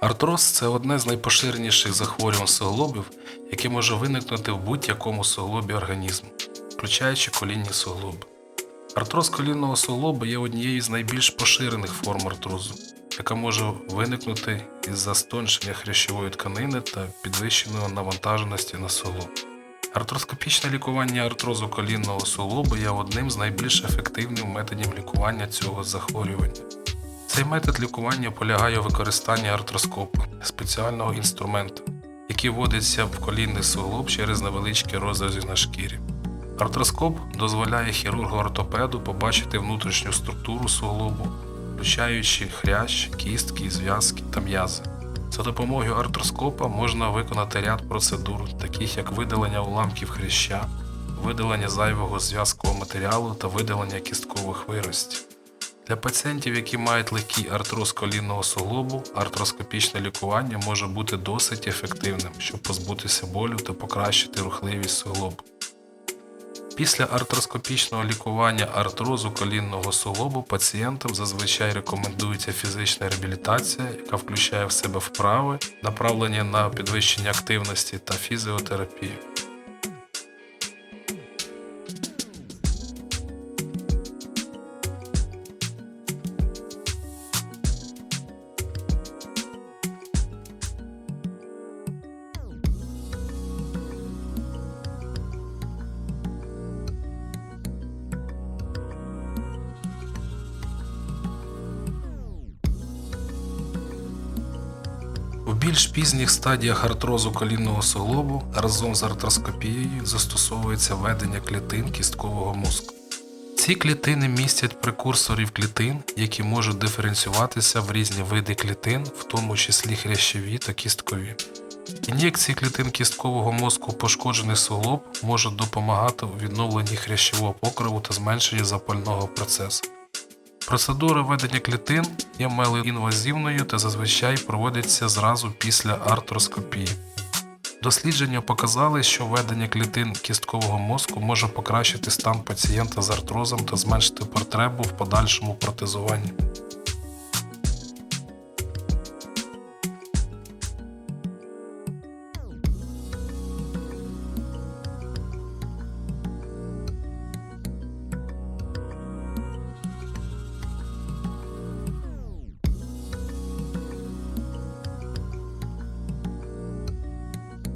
Артроз це одне з найпоширеніших захворювань суглобів, яке може виникнути в будь-якому суглобі організму, включаючи колінні суглоби. Артроз колінного суглоба є однією з найбільш поширених форм артрозу, яка може виникнути із-за стоншення хрящової тканини та підвищеної навантаженості на суглоб. Артроскопічне лікування артрозу колінного суглобу є одним з найбільш ефективних методів лікування цього захворювання. Цей метод лікування полягає у використанні артроскопу, спеціального інструменту, який вводиться в колінний суглоб через невеличкі розрізи на шкірі. Артроскоп дозволяє хірургу-ортопеду побачити внутрішню структуру суглобу, включаючи хрящ, кістки, зв'язки та м'язи. За допомогою артроскопа можна виконати ряд процедур, таких як видалення уламків хряща, видалення зайвого зв'язкового матеріалу та видалення кісткових виростів. Для пацієнтів, які мають легкий артроз колінного суглобу, артроскопічне лікування може бути досить ефективним, щоб позбутися болю та покращити рухливість суглобу. Після артроскопічного лікування артрозу колінного суглобу пацієнтам зазвичай рекомендується фізична реабілітація, яка включає в себе вправи, направлення на підвищення активності та фізіотерапію. Більш пізніх стадіях артрозу колінного суглобу разом з артроскопією застосовується введення клітин кісткового мозку. Ці клітини містять прекурсорів клітин, які можуть диференціюватися в різні види клітин, в тому числі хрящові та кісткові. Ін'єкції клітин кісткового мозку в пошкоджений суглоб можуть допомагати у відновленні хрящового покриву та зменшенні запального процесу. Процедура введення клітин є малоінвазивною та зазвичай проводиться зразу після артроскопії. Дослідження показали, що введення клітин кісткового мозку може покращити стан пацієнта з артрозом та зменшити потребу в подальшому протезуванні.